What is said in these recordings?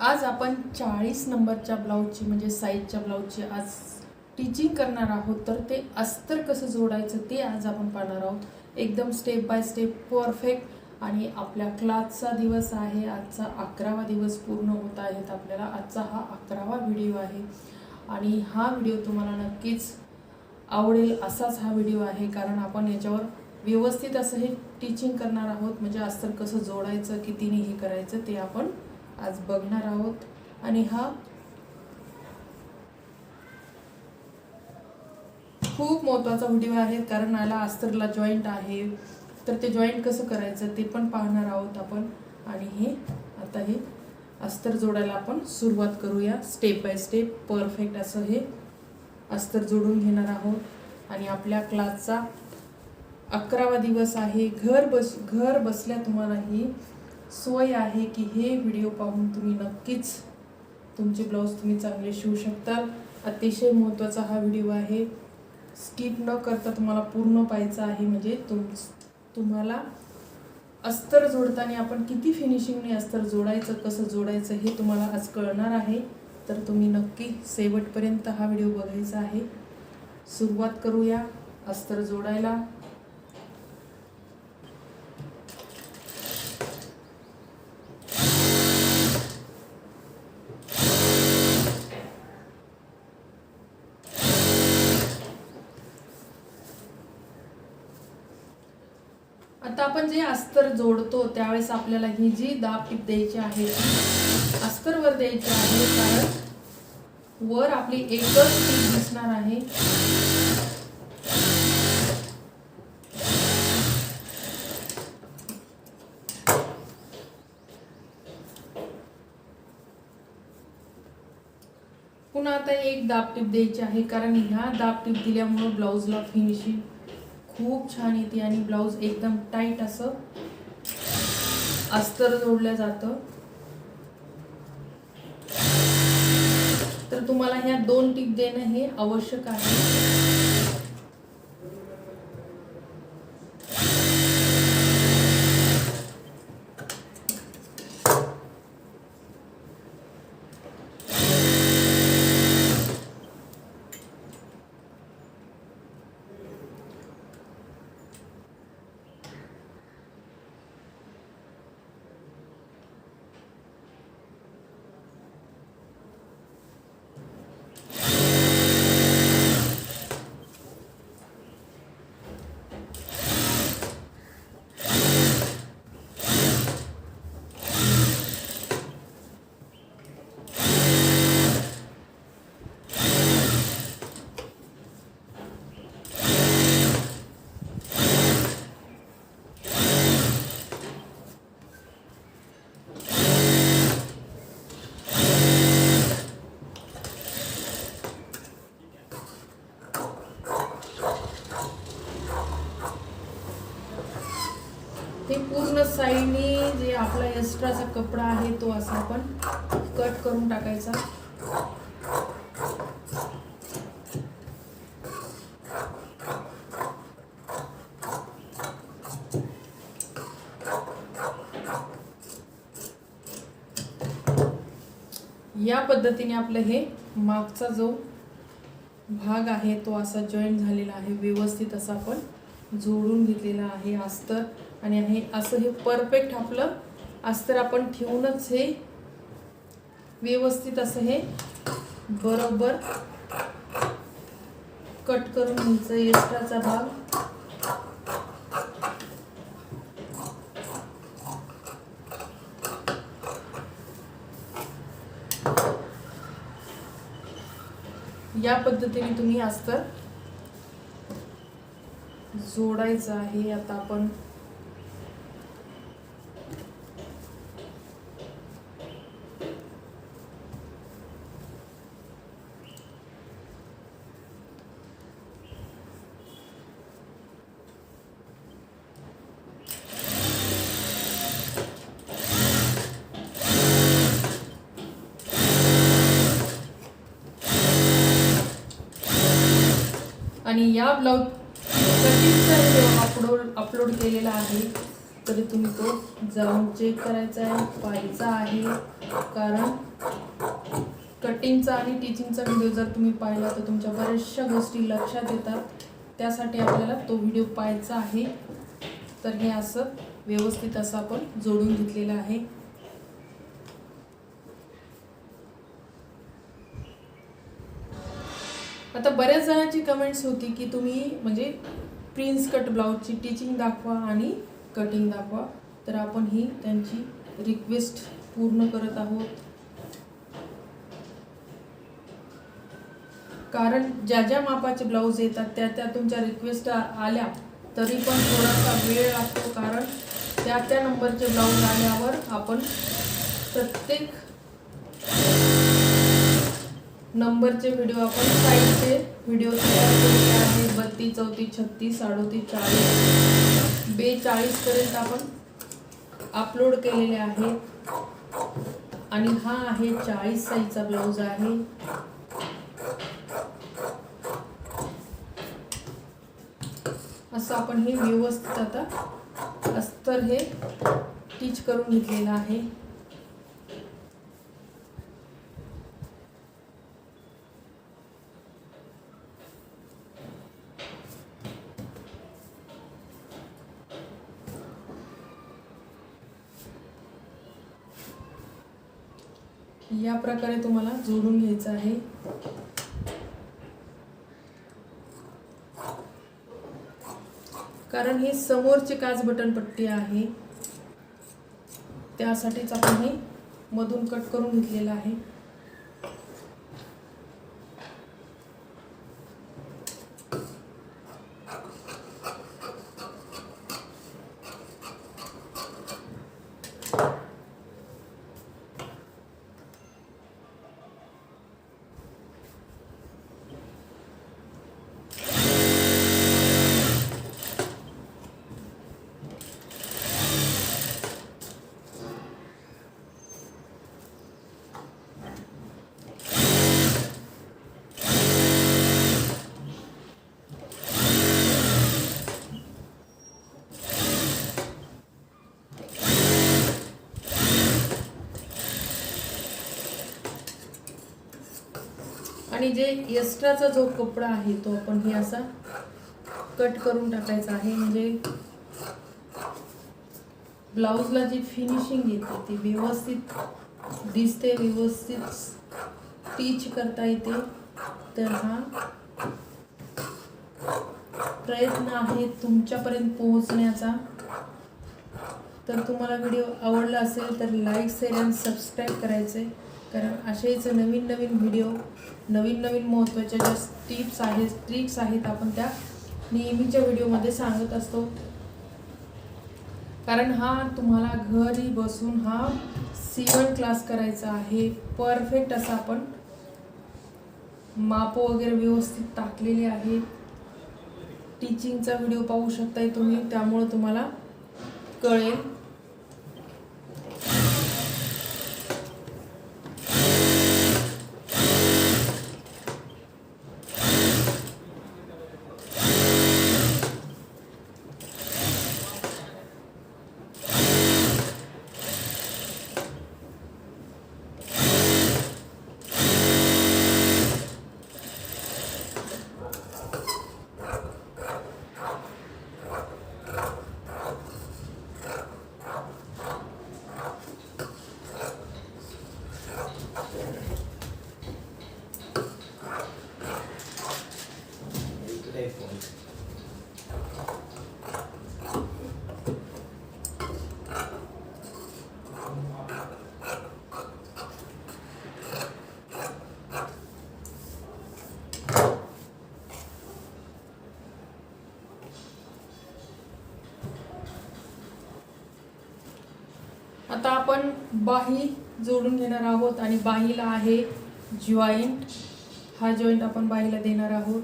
आज आपण चाळीस नंबरच्या ब्लाऊजची म्हणजे साईजच्या ब्लाऊजची आज टीचिंग करणार आहोत. तर ते अस्तर कसं जोडायचं ते आज आपण पाहणार आहोत. एकदम स्टेप बाय स्टेप परफेक्ट आणि आपल्या क्लासचा दिवस आहे. आजचा अकरावा दिवस पूर्ण होत आहेत. आपल्याला आजचा हा अकरावा व्हिडिओ आहे. आणि हा व्हिडिओ तुम्हाला नक्कीच आवडेल असाच हा व्हिडिओ आहे. कारण आपण याच्यावर व्यवस्थित असं हे टीचिंग करणार आहोत. म्हणजे अस्तर कसं जोडायचं कितीने हे करायचं ते आपण आज बघणार आहोत. आणि हा खूप महत्त्वाचा व्हिडिओ आहे कारण याला अस्तरला जॉईंट आहे. तर ते जॉईंट कसं करायचं ते पण पाहणार आहोत आपण. आणि हे आता हे अस्तर जोडायला आपण सुरुवात करूया. स्टेप बाय स्टेप परफेक्ट असं हे अस्तर जोडून घेणार आहोत. आणि आपल्या क्लासचा अकरावा दिवस आहे. घर बस घर बसल्या तुम्हाला ही सोय आहे की हे व्हिडिओ पाहून तुम्ही नक्कीच तुमचे ब्लाऊज तुम्ही चांगले शिवू शकता अतिशय महत्त्वाचा हा व्हिडिओ आहे. स्किप न करता तुम्हाला पूर्ण पाहायचं आहे. म्हणजे तुम तुम्हाला अस्तर जोडताना आपण किती फिनिशिंगने अस्तर जोडायचं कसं जोडायचं हे तुम्हाला आज कळणार आहे. तर तुम्ही नक्की शेवटपर्यंत हा व्हिडिओ बघायचा आहे. सुरुवात करूया अस्तर जोडायला. आता आपण जे अस्तर जोडतो त्यावेळेस आपल्याला ही जी दाब द्यायची आहे अस्तर अस्तरवर द्यायची आहे कारण वर आपली एकच टीप दिसणार आहे. पुन्हा आता एक दाब टीप द्यायची आहे कारण ह्या दाब टीप दिल्यामुळे ब्लाऊजला फिनिशिंग खूप छान येते आणि ब्लाऊज एकदम टाईट असं अस्तर जोडलं जातं. तर तुम्हाला ह्या दोन टीप देणं हे आवश्यक आहे. ते जे आपला एक्स्ट्राचा कपडा आहे तो असा आपण कट करून टाकायचा. या पद्धतीने आपलं हे मागचा जो भाग आहे तो असा जॉईंट झालेला आहे. व्यवस्थित असा आपण जोडून घेतलेला आहे. अस्तर आणि हे असं हे परफेक्ट आपलं अस्तर आपण ठेवूनच हे व्यवस्थित असं हे बरोबर कट करून घ्यायचं एक्स्ट्राचा भाग. या पद्धतीने तुम्ही अस्तर जोडायचं आहे आता आपण आणि या ब्लाऊज कटिंगचा व्हिडिओ अपलोड अपलोड केलेला आहे तरी तुम्ही तो जाऊन चेक करायचा आहे पाहायचा आहे. कारण कटिंगचा आणि टीचिंगचा व्हिडिओ जर तुम्ही पाहिला तर तुमच्या बऱ्याचशा गोष्टी लक्षात येतात. त्यासाठी आपल्याला तो व्हिडिओ पाहायचा आहे. तर हे असं व्यवस्थित असं आपण जोडून घेतलेलं आहे. आता बऱ्याच जणांची कमेंट्स होती की तुम्ही म्हणजे प्रिन्स कट ब्लाऊजची टीचिंग दाखवा आणि कटिंग दाखवा. तर आपण ही त्यांची रिक्वेस्ट पूर्ण करत आहोत. कारण ज्या ज्या मापाचे ब्लाऊज येतात त्या त्या तुमच्या रिक्वेस्ट आल्या तरी पण थोडासा वेळ लागतो. कारण त्या त्या नंबरचे ब्लाऊज आल्यावर आपण प्रत्येक नंबरचे व्हिडिओ आपण साईडचे व्हिडिओ तयार केलेले आहे. बत्तीस चौतीस छत्तीस अडोतीस चाळीस. बेचाळीसपर्यंत आपण अपलोड केलेले आहेत. आणि हा आहे चाळीस साईजचा ब्लाऊज आहे. असं आपण हे व्यवस्थित आता अस्तर हे टीच करून घेतलेलं आहे. या प्रकारे तुम्हाला जोडून घ्यायचं आहे. कारण हे समोरचे काच बटन पट्टी आहे. त्यासाठीच आपण हे मधून कट करून घेतलेलं आहे. आणि जे एक्स्ट्राचा जो कपडा आहे तो आपण हे असा कट करून टाकायचा आहे म्हणजे ब्लाऊजला जी फिनिशिंग येते ती व्यवस्थित दिसते व्यवस्थित स्टिच करता येते तर हा प्रयत्न आहे तुमच्यापर्यंत पोहोचण्याचा. तर तुम्हाला व्हिडिओ आवडला असेल तर लाईक शेअर अँड सबस्क्राईब करायचे. कारण असेच नवीन नवीन व्हिडिओ नवीन नवीन महत्त्वाच्या ज्या टिप्स आहेत ट्रिक्स आहेत आपण त्या नेहमीच्या व्हिडिओमध्ये सांगत असतो. कारण हा तुम्हाला घरी बसून हा सीवन क्लास करायचा आहे. परफेक्ट असा आपण माप वगैरे व्यवस्थित टाकलेले आहे. टीचिंगचा व्हिडिओ पाहू शकताय तुम्ही त्यामुळं तुम्हाला कळेल. you आता आपण बाही जोडून घेणार आहोत आणि बाहीला आहे जॉईंट हा जॉईंट आपण बाहीला देणार आहोत.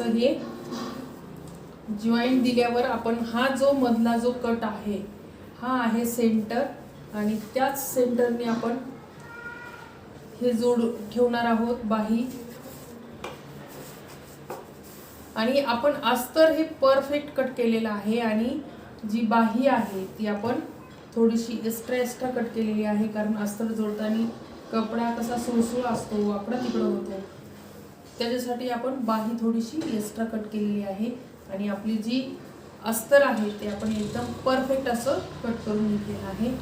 असं हे जॉईंट दिल्यावर आपण हा जो मधला जो कट आहे हा आहे सेंटर आणि त्याच सेंटरने आपण हे जोड ठेवणार आहोत बाही. आणि आपण अस्तर हे परफेक्ट कट केलेलं आहे आणि जी बाही आहे ती आपण थोडीशी एक्स्ट्रा एक्स्ट्रा कट केलेली आहे कारण अस्तर जोडताना कपडा कसा सुळसुळ असतो वाकडा तिकडं होतो. त्याच्यासाठी आपण बाही थोडीशी एक्स्ट्रा कट केलेली आहे. आणि आपली जी अस्तर आहे ते आपण एकदम परफेक्ट असं कट करून घेतलेलं आहे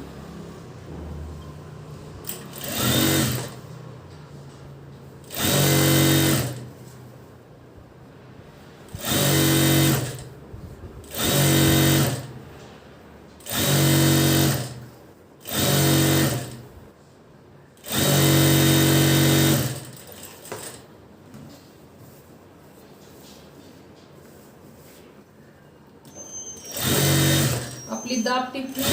आपली दाब टिपणी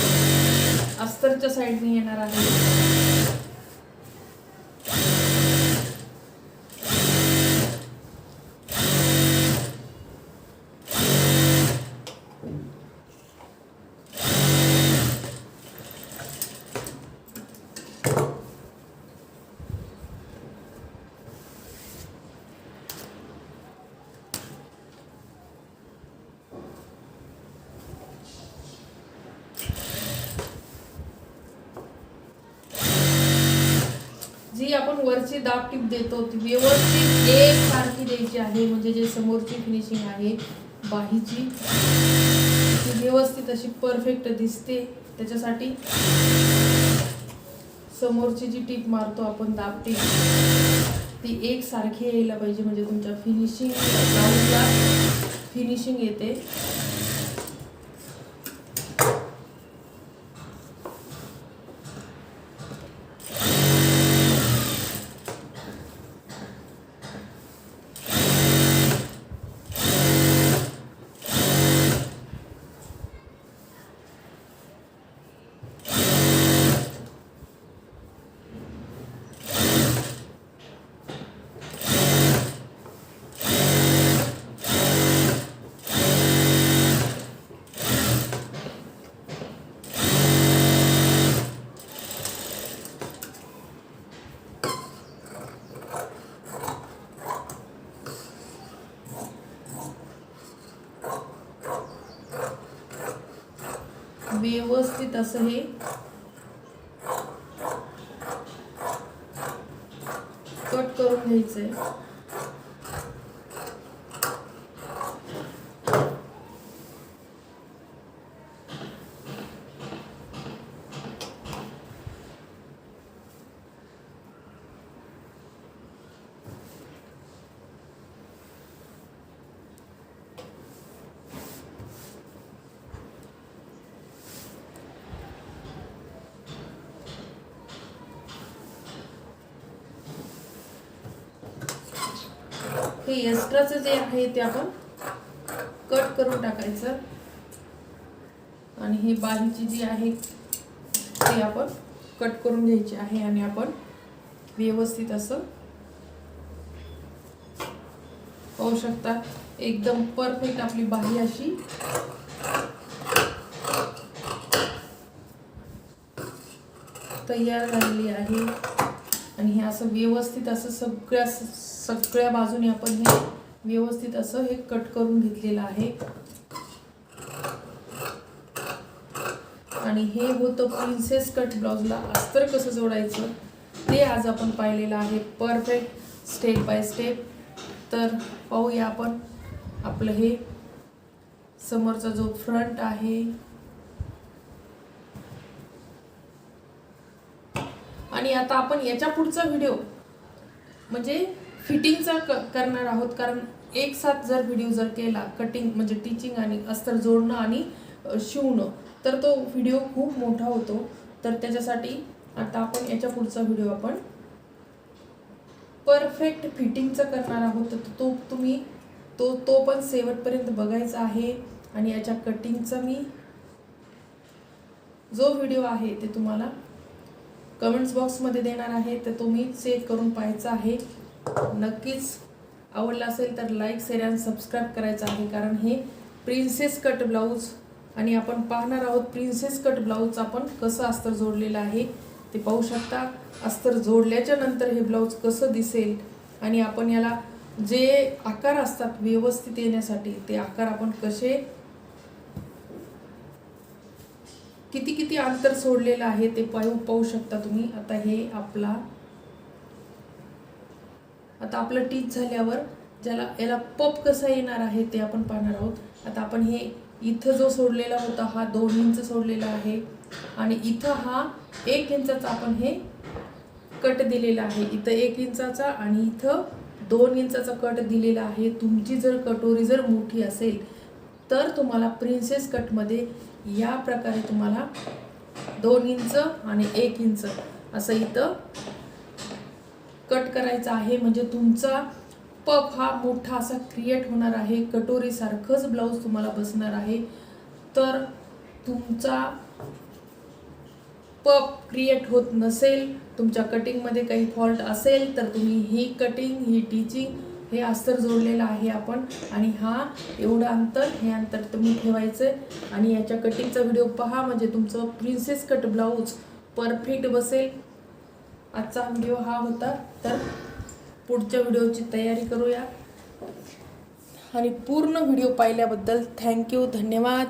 अस्तरच्या साईडने येणार आहे जी आपण वरची दाब टीप देतो ती व्यवस्थित एक सारखी द्यायची आहे. म्हणजे जे समोरची फिनिशिंग आहे बाहीची. ती व्यवस्थित अशी परफेक्ट दिसते. त्याच्यासाठी समोरची जी टीप मारतो आपण दाब टीप ती एक सारखी यायला पाहिजे. म्हणजे तुमच्या फिनिशिंग ब्लाऊजला फिनिशिंग येते. व्यवस्थित असं हे कट करून घ्यायचंय हे एक्स्ट्राचं जे आहे ते आपण कट करून टाकायचं. आणि ही बाजूची जी आहे ते आपण कट करून घ्यायची आहे आणि आपण व्यवस्थित असं पाहू शकता. एकदम परफेक्ट आपली बाही अशी. तयार झालेली आहे. आणि हे असं व्यवस्थित असं सगळ्या सगळ्या बाजूने आपण हे व्यवस्थित असं हे कट करून घेतलेलं आहे. आणि हे होतं प्रिन्सेस कट ब्लाउजला अस्तर कसं जोडायचं ते आज आपण पाहिलेलं आहे परफेक्ट स्टेप बाय स्टेप तर पाहूया आपण आपलं हे समोरचा जो फ्रंट आहे आणि आता आपण याच्या पुढचा व्हिडिओ म्हणजे फिटिंगचा क करणार आहोत कारण एक साथ जर व्हिडिओ जर केला कटिंग म्हणजे टीचिंग आणि अस्तर जोडणं आणि शिवणं तर तो व्हिडिओ खूप मोठा होतो. तर त्याच्यासाठी आता आपण याच्या पुढचा व्हिडिओ आपण परफेक्ट फिटिंगचा करणार आहोत. तर तो तुम्ही तो तो पण शेवटपर्यंत बघायचा आहे आणि याच्या कटिंगचा मी जो व्हिडिओ आहे ते तुम्हाला कमेंट्स बॉक्समध्ये देणार आहे. तर तुम्ही सेव्ह करून पाहायचा आहे. नक्कीच आवडला असेल तर लाईक शेअर आणि सबस्क्राईब करायचं आहे कारण हे प्रिन्सेस कट ब्लाऊज आणि आपण पाहणार आहोत प्रिन्सेस कट ब्लाऊज आपण कसं अस्तर जोडलेलं आहे ते पाहू शकता. अस्तर जोडल्याच्या नंतर हे ब्लाऊज कसं दिसेल आणि आपण याला जे आकार असतात व्यवस्थित येण्यासाठी ते आकार आपण कसे किती किती अंतर सोडलेलं आहे ते पाहू पाहू शकता तुम्ही. आता हे आपला आता आपलं टीच झाल्यावर ज्याला याला पप कसा येणार आहे ते आपण पाहणार आहोत. आता आपण हे इथं जो सोडलेला होता हा दोन इंच सोडलेला आहे. आणि इथं हा एक इंचाचा आपण हे कट दिलेला आहे. इथं एक इंचाचा आणि इथं दोन इंचाचा कट दिलेला आहे. तुमची जर कटोरी जर मोठी असेल तर तुम्हाला प्रिन्सेस कटमध्ये या प्रकारे तुम्हाला दोन इंच आणि एक इंच असं इथं कट करायचा आहे. म्हणजे तुमचा पफ हा मोठा असा क्रिएट होणार आहे. कटोरीसारखंच ब्लाऊज तुम्हाला बसणार आहे. तर तुमचा पप क्रिएट होत नसेल तुमच्या कटिंगमध्ये काही फॉल्ट असेल तर तुम्ही ही कटिंग ही टीचिंग हे अस्तर जोडलेलं आहे आपण. आणि हा एवढं अंतर हे अंतर तुम्ही ठेवायचं आणि याच्या कटिंगचा व्हिडिओ पहा. म्हणजे तुमचं प्रिन्सेस कट ब्लाऊज परफेक्ट बसेल. आजचा व्हिडिओ हा होता. तर पुढच्या व्हिडिओची तयारी करूया. आणि पूर्ण व्हिडिओ पाहिल्याबद्दल थँक्यू धन्यवाद.